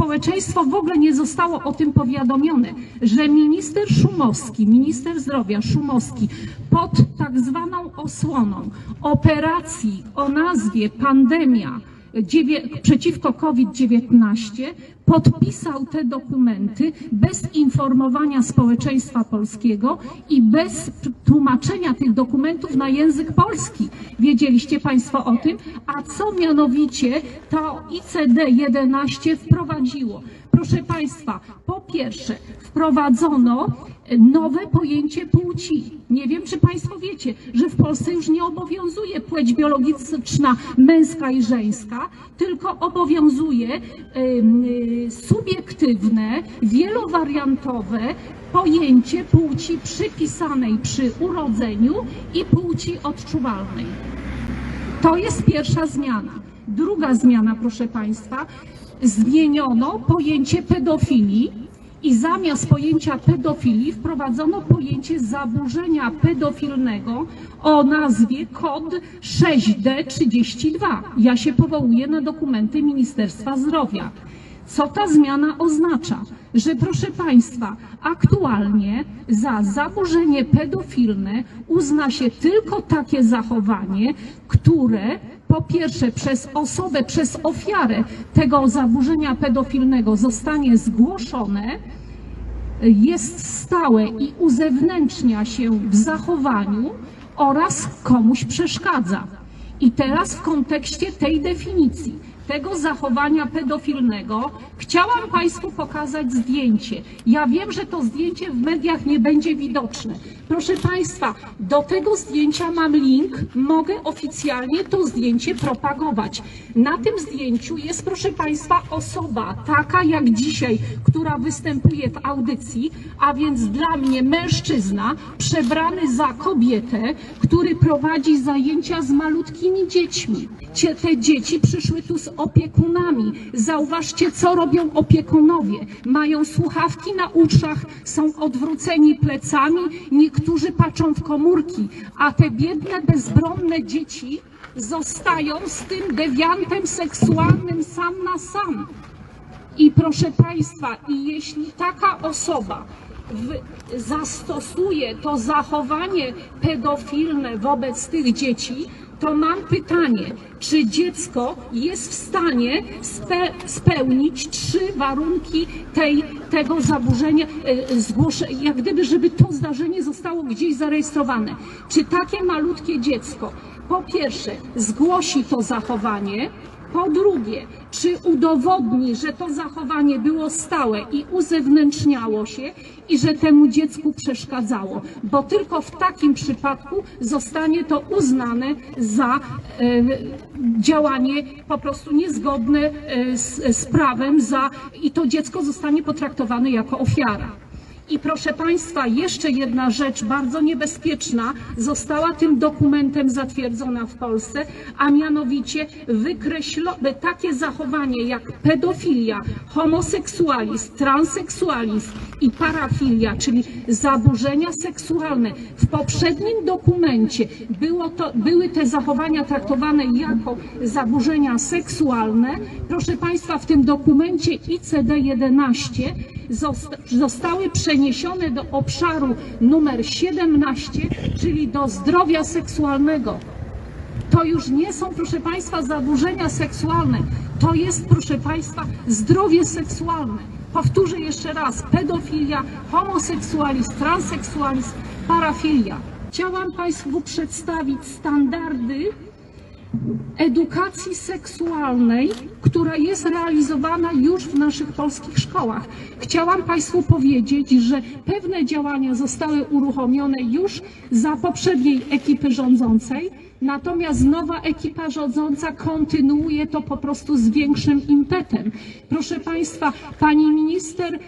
społeczeństwo w ogóle nie zostało o tym powiadomione, że minister Szumowski, minister zdrowia Szumowski pod tak zwaną osłoną operacji o nazwie pandemia przeciwko COVID-19 podpisał te dokumenty bez informowania społeczeństwa polskiego i bez tłumaczenia tych dokumentów na język polski. Wiedzieliście Państwo o tym? A co mianowicie to ICD-11 wprowadziło? Proszę Państwa, po pierwsze wprowadzono nowe pojęcie płci. Nie wiem, czy Państwo wiecie, że w Polsce już nie obowiązuje płeć biologiczna męska i żeńska, tylko obowiązuje subiektywne, wielowariantowe pojęcie płci przypisanej przy urodzeniu i płci odczuwalnej. To jest pierwsza zmiana. Druga zmiana, proszę Państwa, zmieniono pojęcie pedofilii i zamiast pojęcia pedofilii wprowadzono pojęcie zaburzenia pedofilnego o nazwie kod 6D32. Ja się powołuję na dokumenty Ministerstwa Zdrowia. Co ta zmiana oznacza? Że proszę Państwa, aktualnie za zaburzenie pedofilne uzna się tylko takie zachowanie, które po pierwsze przez osobę, przez ofiarę tego zaburzenia pedofilnego zostanie zgłoszone, jest stałe i uzewnętrznia się w zachowaniu oraz komuś przeszkadza. I teraz w kontekście tej definicji, tego zachowania pedofilnego, chciałam Państwu pokazać zdjęcie. Ja wiem, że to zdjęcie w mediach nie będzie widoczne. Proszę Państwa, do tego zdjęcia mam link, mogę oficjalnie to zdjęcie propagować. Na tym zdjęciu jest, proszę Państwa, osoba taka jak dzisiaj, która występuje w audycji, a więc dla mnie mężczyzna przebrany za kobietę, który prowadzi zajęcia z malutkimi dziećmi. Te dzieci przyszły tu z opiekunami. Zauważcie, co robią opiekunowie. Mają słuchawki na uszach, są odwróceni plecami, niektórzy patrzą w komórki, a te biedne, bezbronne dzieci zostają z tym dewiantem seksualnym sam na sam. I proszę Państwa, i jeśli taka osoba w, zastosuje to zachowanie pedofilne wobec tych dzieci, to mam pytanie, czy dziecko jest w stanie spe, spełnić trzy warunki tej, tego zaburzenia, e, jak gdyby, żeby to zdarzenie zostało gdzieś zarejestrowane. Czy takie malutkie dziecko, po pierwsze, zgłosi to zachowanie, po drugie, czy udowodni, że to zachowanie było stałe i uzewnętrzniało się i że temu dziecku przeszkadzało, bo tylko w takim przypadku zostanie to uznane za e, działanie po prostu niezgodne e, z, z prawem za, i to dziecko zostanie potraktowane jako ofiara. I proszę Państwa, jeszcze jedna rzecz bardzo niebezpieczna została tym dokumentem zatwierdzona w Polsce, a mianowicie wykreślone takie zachowanie jak pedofilia, homoseksualizm, transseksualizm i parafilia, czyli zaburzenia seksualne. W poprzednim dokumencie było to, były te zachowania traktowane jako zaburzenia seksualne. Proszę Państwa, w tym dokumencie ICD-11 zosta- zostały przeniesione do obszaru numer 17, czyli do zdrowia seksualnego. To już nie są, proszę Państwa, zaburzenia seksualne. To jest, proszę Państwa, zdrowie seksualne. Powtórzę jeszcze raz: pedofilia, homoseksualizm, transseksualizm, parafilia. Chciałam Państwu przedstawić standardy edukacji seksualnej, która jest realizowana już w naszych polskich szkołach. Chciałam Państwu powiedzieć, że pewne działania zostały uruchomione już za poprzedniej ekipy rządzącej, natomiast nowa ekipa rządząca kontynuuje to po prostu z większym impetem. Proszę Państwa, pani minister e,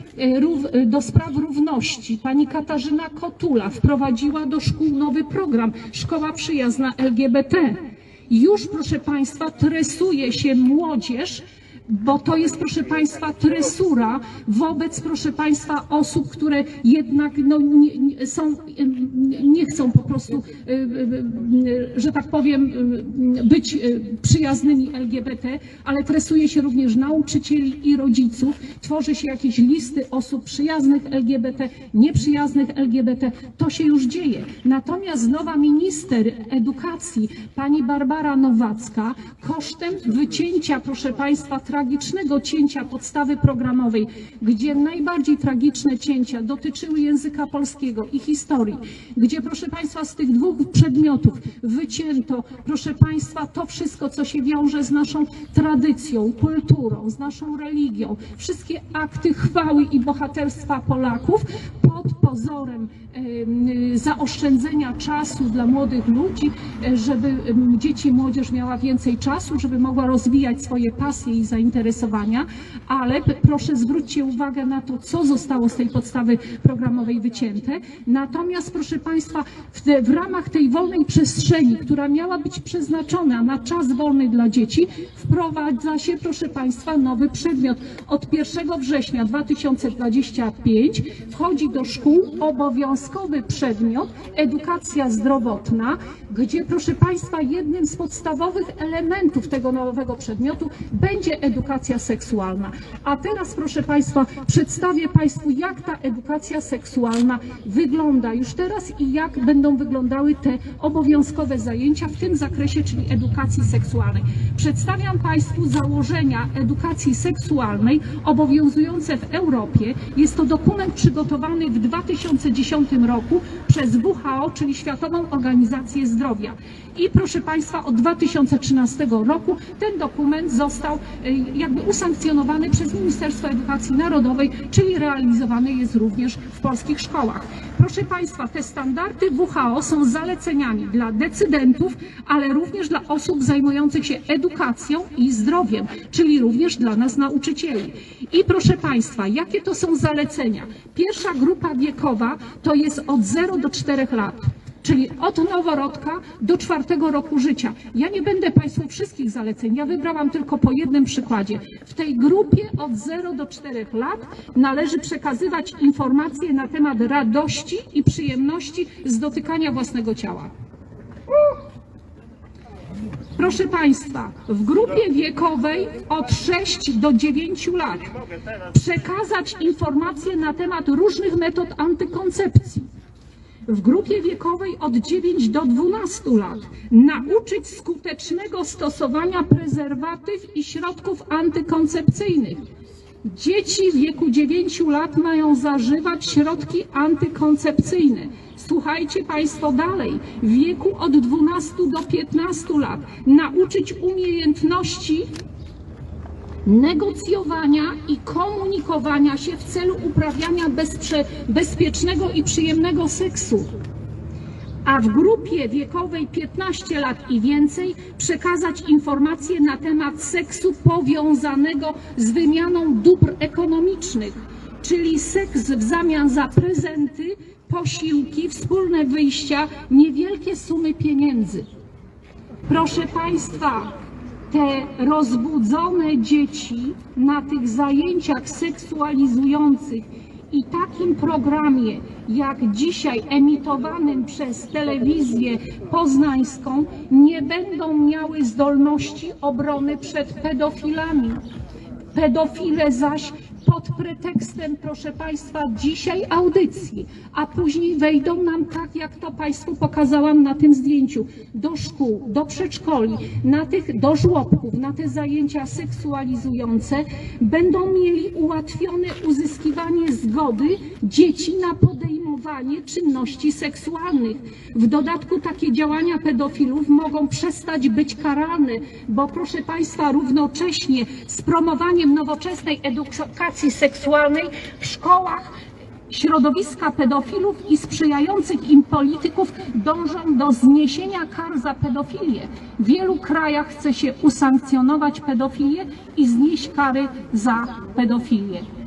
e, do spraw równości, pani Katarzyna Kotula wprowadziła do szkół nowy program Szkoła Przyjazna LGBT. Już, proszę Państwa, tresuje się młodzież bo to jest, proszę Państwa, tresura wobec, proszę Państwa, osób, które jednak no, nie, są, nie chcą po prostu, y, y, y, że tak powiem, być przyjaznymi LGBT, ale tresuje się również nauczycieli i rodziców. Tworzy się jakieś listy osób przyjaznych LGBT, nieprzyjaznych LGBT. To się już dzieje. Natomiast nowa minister edukacji, pani Barbara Nowacka, kosztem wycięcia, proszę Państwa, tragicznego cięcia podstawy programowej, gdzie najbardziej tragiczne cięcia dotyczyły języka polskiego i historii, gdzie, proszę Państwa, z tych dwóch przedmiotów wycięto, proszę Państwa, to wszystko, co się wiąże z naszą tradycją, kulturą, z naszą religią, wszystkie akty chwały i bohaterstwa Polaków pod pozorem em, zaoszczędzenia czasu dla młodych ludzi, e, żeby dzieci i młodzież miała więcej czasu, żeby mogła rozwijać swoje pasje i zainteresowania, ale proszę zwróćcie uwagę na to, co zostało z tej podstawy programowej wycięte. Natomiast, proszę Państwa, w, te, w ramach tej wolnej przestrzeni, która miała być przeznaczona na czas wolny dla dzieci, wprowadza się, proszę Państwa, nowy przedmiot. Od 1 września 2025 wchodzi do szkół obowiązkowy przedmiot edukacja zdrowotna, gdzie, proszę Państwa, jednym z podstawowych elementów tego nowego przedmiotu będzie edukacja seksualna. A teraz, proszę Państwa, przedstawię Państwu, jak ta edukacja seksualna wygląda już teraz i jak będą wyglądały te obowiązkowe zajęcia w tym zakresie, czyli edukacji seksualnej. Przedstawiam Państwu założenia edukacji seksualnej obowiązujące w Europie. Jest to dokument przygotowany w 2010 roku przez WHO, czyli Światową Organizację Zdrowia. I proszę Państwa, od 2013 roku ten dokument został y, jakby usankcjonowany przez Ministerstwo Edukacji Narodowej, czyli realizowany jest również w polskich szkołach. Proszę Państwa, te standardy WHO są zaleceniami dla decydentów, ale również dla osób zajmujących się edukacją i zdrowiem, czyli również dla nas nauczycieli. I proszę Państwa, jakie to są zalecenia? Pierwsza grupa wiekowa to jest od 0 do 4 lat czyli od noworodka do czwartego roku życia. Ja nie będę Państwu wszystkich zaleceń, ja wybrałam tylko po jednym przykładzie. W tej grupie od 0 do 4 lat należy przekazywać informacje na temat radości i przyjemności z dotykania własnego ciała. Proszę Państwa, w grupie wiekowej od 6 do 9 lat przekazać informacje na temat różnych metod antykoncepcji. W grupie wiekowej od 9 do 12 lat nauczyć skutecznego stosowania prezerwatyw i środków antykoncepcyjnych. Dzieci w wieku 9 lat mają zażywać środki antykoncepcyjne. Słuchajcie Państwo dalej. W wieku od 12 do 15 lat nauczyć umiejętności negocjowania i komunikowania się w celu uprawiania bezpiecznego i przyjemnego seksu. A w grupie wiekowej 15 lat i więcej przekazać informacje na temat seksu powiązanego z wymianą dóbr ekonomicznych, czyli seks w zamian za prezenty, posiłki, wspólne wyjścia, niewielkie sumy pieniędzy. Proszę Państwa, te rozbudzone dzieci na tych zajęciach seksualizujących i takim programie, jak dzisiaj emitowanym przez telewizję poznańską, nie będą miały zdolności obrony przed pedofilami. Pedofile zaś pod pretekstem, proszę Państwa, dzisiaj audycji, a później wejdą nam tak, jak to Państwu pokazałam na tym zdjęciu, do szkół, do przedszkoli, na tych, do żłobków, na te zajęcia seksualizujące, będą mieli ułatwione uzyskiwanie zgody dzieci na podejmowanie czynności seksualnych. W dodatku takie działania pedofilów mogą przestać być karane, bo proszę Państwa, równocześnie z promowaniem nowoczesnej edukacji seksualnej w szkołach środowiska pedofilów i sprzyjających im polityków dążą do zniesienia kar za pedofilię. W wielu krajach chce się usankcjonować pedofilię i znieść kary za pedofilię.